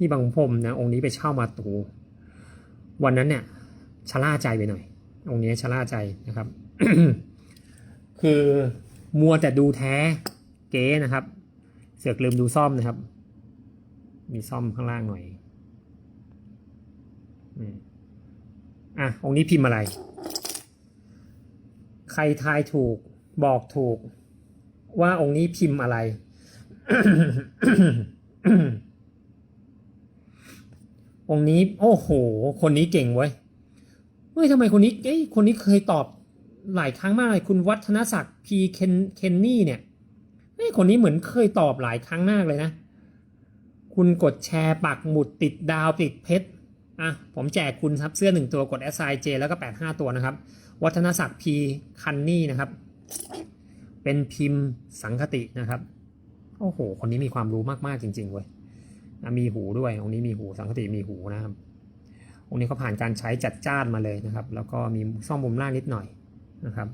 นี่บางพรมนะองค์นี้ไปเช่ามาตู วันนั้นเนี่ยชะล่าใจไปหน่อย องค์นี้ชะล่าใจนะครับ คือมัวแต่ดูแท้เก๊นะครับ เสือกลืมดูซ่อมนะครับ มีซ่อมข้างล่างหน่อยอะองค์นี้พิมพ์อะไร ใครทายถูกบอกถูก ว่าองค์นี้พิมพ์อะไร องนี้โอ้โห คนนี้เก่งเว้ยเฮ้ยทำไมคนนี้เอ้ยคนนี้เคยตอบหลายครั้งมากเลยคุณวัฒนศักดิ์พีเคนเคนนี่เนี่ยเฮ้ยคนนี้เหมือนเคยตอบหลายครั้งมากเลยนะ คุณกดแชร์ปักหมุดติดดาวติดเพชรอะผมแจกคุณครับเสื้อหนึ่งตัวกด s i j แล้วก็ 85 ตัวนะครับ วัฒนศักดิ์พีคันนี่นะครับ เป็นพิมพ์สังคตินะครับ โอ้โห คนนี้มีความรู้มาก ๆ จริง ๆ เว้ย มีหูด้วยองค์นี้มีหูสังคติมีหูนะครับองค์นี้เขาผ่านการใช้จัดจ้านมาเลยนะครับ แล้วก็มีซ่อมมุมล่างนิดหน่อยนะครับ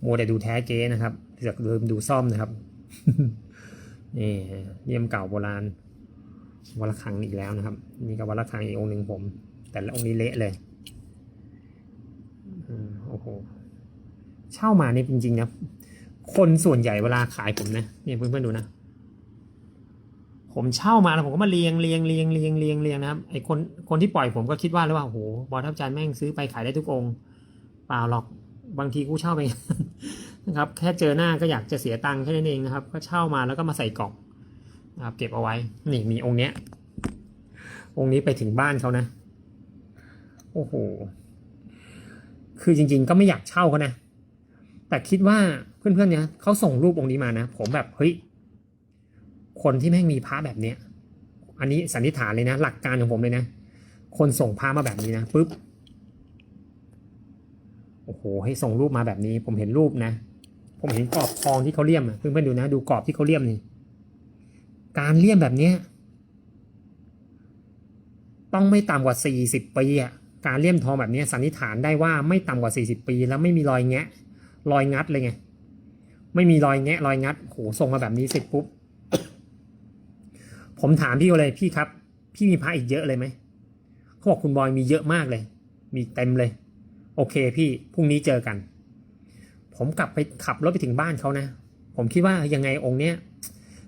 โมวแต่ดูแท้เก๊นะครับเสือกลืมดูซ่อมนะครับนี่เยี่ยมเก่าโบราณวัลคังอีกแล้วนะครับ นี่ก็วัลคังอีกองค์หนึ่งผม แต่ละองค์นี้เละเลยอืมโอ้โหเช่ามานี่จริงๆนะคนส่วนใหญ่เวลาขายผมนะเนี่ยเพื่อนๆดูนะ ผมเช่ามาแล้วผมก็มาเรียงเรียงเรียงเรียงเรียงเรียงนะครับไอคนคนที่ปล่อยผมก็คิดว่าแล้วว่าโอ้โหบอลทับจานแม่งซื้อไปขายได้ทุกองค์เปล่าหรอกบางทีกูเช่าไปนะครับแค่เจอหน้าก็อยากจะเสียตังค์แค่นั้นเองนะครับ ก็เช่ามาแล้วก็มาใส่กล่องนะครับเก็บเอาไว้ นี่มีองค์เนี้ย องค์นี้ไปถึงบ้านเขานะ โอ้โห คือจริง ๆ ก็ไม่อยากเช่าเขานะ แต่คิดว่าเพื่อนๆเนี่ยเขาส่งรูปองค์นี้มานะ ผมแบบเฮ้ย คนที่แม่งมีพระแบบเนี้ย อันนี้สันนิษฐานเลยนะ หลักการของผมเลยนะ คนส่งพระมาแบบนี้นะปุ๊บ โอ้โห ให้ส่งรูปมาแบบนี้ ผมเห็นรูปนะ ผมเห็นกรอบทองที่เขาเลี่ยมอะเพื่อนๆดูนะ ดูกรอบที่เขาเลี่ยมนี่ การเลี่ยมแบบเนี้ยต้องไม่ต่ำกว่าสี่สิบปีอะ การเลี่ยมทองแบบนี้สันนิษฐานได้ว่าไม่ต่ำกว่าสี่สิบปี แล้วไม่มีรอยแงะ รอยงัดเลยไง ไม่มีรอยแงะ รอยงัด โห ส่งมาแบบนี้เสร็จปุ๊บ ผมถามพี่เขาเลยพี่ครับ พี่มีพระอีกเยอะเลยไหมเขาบอกคุณบอยมีเยอะมากเลย มีเต็มเลย โอเคพี่พรุ่งนี้เจอกัน ผมกลับไปขับรถไปถึงบ้านเขานะ ผมคิดว่ายังไงองค์เนี้ย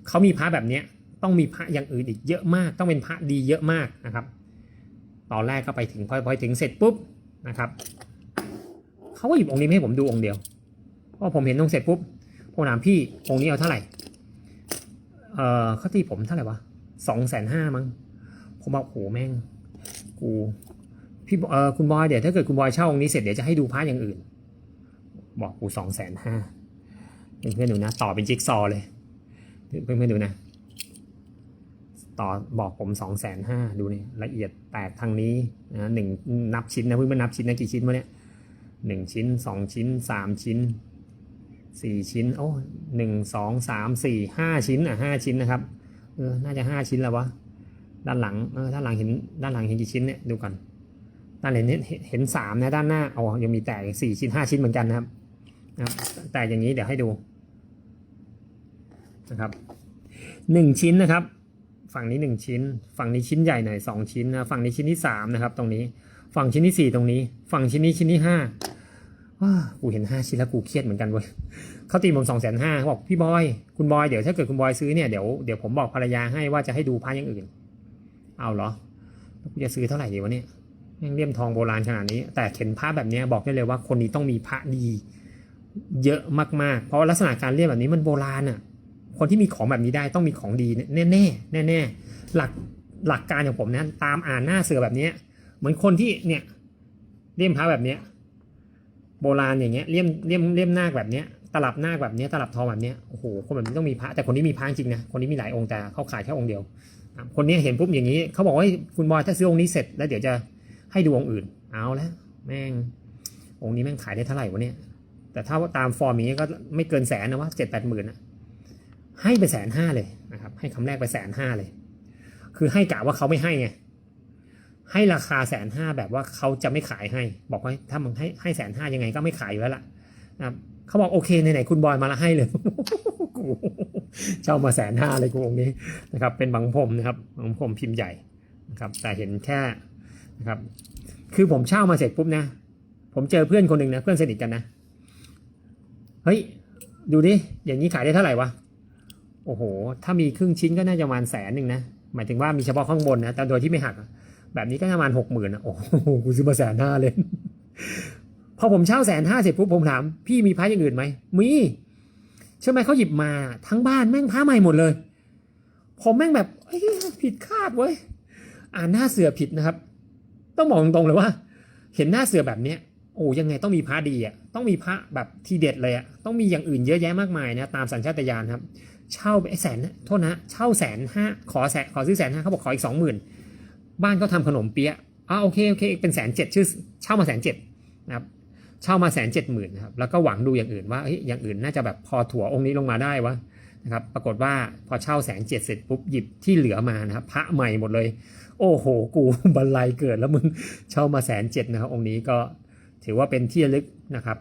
เขามีพระแบบเนี้ยต้องมีพระอย่างอื่นอีกเยอะมาก ต้องเป็นพระดีเยอะมากนะครับ ตอนแรกก็ไปถึงพอพอถึงเสร็จปุ๊บนะครับเขาก็หยิบองค์นี้ให้ผมดูองค์เดียวพอผมเห็นองค์เสร็จปุ๊บผมถามพี่องค์นี้เอาเท่าไหร่เออเขาตีผมเท่าไหร่วะ สองแสนห้ามั้งผมบอกโหแม่ง กูพี่บอกเออคุณบอยเดี๋ยวถ้าเกิดคุณบอยเช่าองค์นี้เสร็จเดี๋ยวจะให้ดูพาร์ทอย่างอื่น บอกกูสองแสนห้าเพื่อนๆดูนะ ต่อเป็นจิ๊กซอเลยเพื่อนๆดูนะต่อบอกผมสองแสนห้าดูนี่ละเอียดแตกทางนี้นะหนึ่งนับชิ้นนะเพื่อนๆนับชิ้นนะกี่ชิ้นวะเนี่ยหนึ่งชิ้นสองชิ้นสามชิ้นสี่ชิ้น โอ้หนึ่งสองสามสี่ห้าชิ้นอะห้าชิ้นนะครับ เออ น่าจะห้าชิ้นแล้ววะ ด้านหลัง เออ ด้านหลังเห็น ด้านหลังเห็นกี่ชิ้นเนี่ย ดูกันด้านหลังเห็นเห็นสามนะ ด้านหน้า อ๋อ ยังมีแตกอีกสี่ชิ้นห้าชิ้นเหมือนกันนะครับ นะครับ แต่อย่างนี้เดี๋ยวให้ดู นะครับหนึ่งชิ้นนะครับ ฝั่งนี้หนึ่งชิ้น ฝั่งนี้ชิ้นใหญ่หน่อยสองชิ้นนะ ฝั่งนี้ชิ้นที่สามนะครับ ตรงนี้ ฝั่งชิ้นที่สี่ตรงนี้ ฝั่งชิ้นนี้ชิ้นที่ห้า ว้ากูเห็นห้าชิ้นแล้วกูเครียดเหมือนกันเว้ยเขาตีผมสองแสนห้าบอกพี่บอยคุณบอยเดี๋ยวถ้าเกิดคุณบอยซื้อเนี่ยเดี๋ยวเดี๋ยวผมบอกภรรยาให้ว่าจะให้ดูพระอย่างอื่น เอาเหรอกูจะซื้อเท่าไหร่ดีวะเนี่ยยังเลี่ยมทองโบราณขนาดนี้ แต่เห็นพระแบบนี้บอกได้เลยว่าคนนี้ต้องมีพระดี เยอะมากๆ เพราะลักษณะการเลี่ยมแบบนี้มันโบราณอะคนที่มีของแบบนี้ได้ต้องมีของดีแน่แน่แน่แน่ๆหลักหลักการของผมนะตามอ่านหน้าเสือแบบนี้ เหมือนคนที่เนี่ยเลี่ยมพระแบบเนี้ย โบราณอย่างเงี้ยเลี่ยมเลี่ยมเลี่ยมนาคแบบเนี้ยตลับนาคแบบเนี้ยตลับทองแบบเนี้ยโอ้โหคนแบบนี้ต้องมีพระแต่คนนี้มีพระจริงนะคนนี้มีหลายองค์แต่เขาขายแค่องค์เดียว คนนี้เห็นปุ๊บอย่างนี้เขาบอกว่าคุณบอยถ้าซื้อองค์นี้เสร็จแล้วเดี๋ยวจะให้ดูองค์อื่น เอาแล้วแม่งองค์นี้แม่งขายได้เท่าไหร่วะเนี่ยแต่ถ้าตามฟอร์มอย่างนี้ก็ไม่เกินแสนนะว่าเจ็ดแปดหมื่นอะให้ไปแสนห้าเลยนะครับให้คำแรกไปแสนห้าเลย คือให้กะว่าเขาไม่ให้ไง ให้ราคาแสนห้าแบบว่าเขาจะไม่ขายให้ บอกว่าถ้ามึงให้ให้แสนห้ายังไงก็ไม่ขายอยู่แล้วล่ะนะครับเขาบอกโอเคไหนๆคุณบอยมาละให้เลยกูเช่ามาแสนห้าเลยกูองค์นี้นะครับเป็นบางผมนะครับบางผมพิมพ์ใหญ่นะครับแต่เห็นแค่นะครับคือผมเช่ามาเสร็จปุ๊บนะ ผมเจอเพื่อนคนหนึ่งนะเพื่อนสนิทกันนะเฮ้ยดูดิอย่างนี้ขายได้เท่าไหร่วะโอ้โห ถ้ามีครึ่งชิ้นก็น่าจะประมาณแสนหนึ่งนะหมายถึงว่ามีเฉพาะข้างบนนะแต่โดยที่ไม่หักอะ แบบนี้ก็ประมาณหกหมื่นนะโอ้โหกูซื้อมาแสนห้าเลยพอผมเช่าแสนห้าเสร็จปุ๊บผมถาม พี่มีพระอย่างอื่นไหมมีใช่ไหมเขาหยิบมาทั้งบ้านแม่งพระใหม่หมดเลย ผมแม่งแบบผิดคาดเว้ยอ่านหน้าเสือผิดนะครับ ต้องบอกตรงๆเลยว่า เห็นหน้าเสือแบบเนี้ยโอ้ยังไงต้องมีพระดีอะต้องมีพระแบบทีเด็ดเลยอะต้องมีอย่างอื่นเยอะแยะมากมายนะตามสัญชาตญาณครับ เช่าไปแสนนะโทษนะเช่าแสนห้าขอแสนขอซื้อแสนห้าเขาบอกขออีกสองหมื่น บ้านเขาทำขนมเปี๊ยะอ่าโอเคโอเคเป็นแสนเจ็ดชื่อเช่ามาแสนเจ็ดนะครับเช่ามาแสนเจ็ดหมื่นนะครับแล้วก็หวังดูอย่างอื่นว่าเฮ้ยอย่างอื่นน่าจะแบบพอถั่วองค์นี้ลงมาได้วะนะครับปรากฏว่าพอเช่าแสนเจ็ดเสร็จปุ๊บหยิบที่เหลือมานะครับพระใหม่หมดเลย โอ้โห กูบันไลเกิดแล้วมึงเช่ามาแสนเจ็ดนะครับองค์นี้ก็ถือว่าเป็นที่ระลึกนะครับ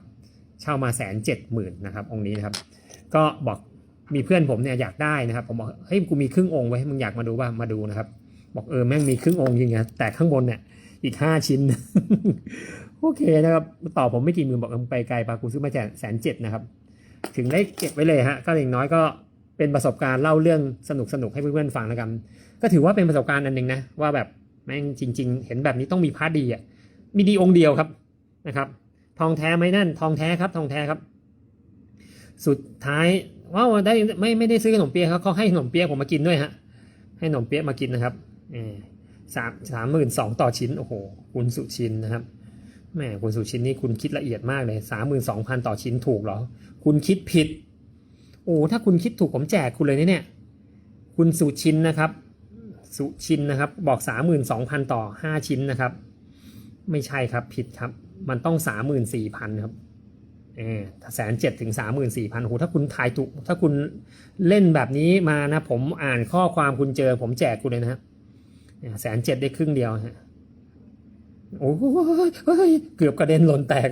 เช่ามาแสนเจ็ดหมื่นนะครับองค์นี้นะครับ ก็บอกมีเพื่อนผมเนี่ยอยากได้นะครับผมบอกเฮ้ยกูมีครึ่งองค์ไว้มึงอยากมาดูป่ะมาดูนะครับ บอกเออแม่งมีครึ่งองค์จริงนะแต่ข้างบนเนี่ยอีกห้าชิ้น โอเคนะครับต่อผมไม่กี่หมื่นบอกเออไปไกลปะกูซื้อมาแสนแสนเจ็ดนะครับ ถึงได้เก็บไว้เลยฮะ ก็อย่างน้อยก็เป็นประสบการณ์เล่าเรื่องสนุกสนุกให้เพื่อนๆฟังแล้วกัน ก็ถือว่าเป็นประสบการณ์อันหนึ่งนะ ว่าแบบแม่งจริง ๆ เห็นแบบนี้ต้องมีพาร์ดีอะมีดีองค์เดียวครับนะครับ ทองแท้ไหมนั่น ทองแท้ครับ ทองแท้ครับ สุดท้ายว้าวได้ไม่ไม่ได้ซื้อขนมเปี๊ยะครับเขาให้ขนมเปี๊ยะผมมากินด้วยฮะให้ขนมเปี๊ยะมากินนะครับ สามสามหมื่นสองต่อชิ้น โอ้โห คุณสุชินนะครับแหมคุณสุชินนี่คุณคิดละเอียดมากเลยสามหมื่นสองพันต่อชิ้นถูกเหรอ คุณคิดผิด โอ้ถ้าคุณคิดถูกผมแจกคุณเลยนเนี่ย คุณสุชินนะครับ สุชินนะครับ บอกสามหมื่นสองพันต่อห้าชิ้นนะครับ ไม่ใช่ครับผิดครับ มันต้องสามหมื่นสี่พันครับเออแสนเจ็ดถึงสามหมื่นสี่พันโอ้โหถ้าคุณทายถูก ถ้าคุณเล่นแบบนี้มานะ ผมอ่านข้อความคุณเจอผมแจกคุณเลยนะฮะ แสนเจ็ดได้ครึ่งเดียวฮะโอ้โหเฮ้ยเกือบกระเด็นหล่นแตก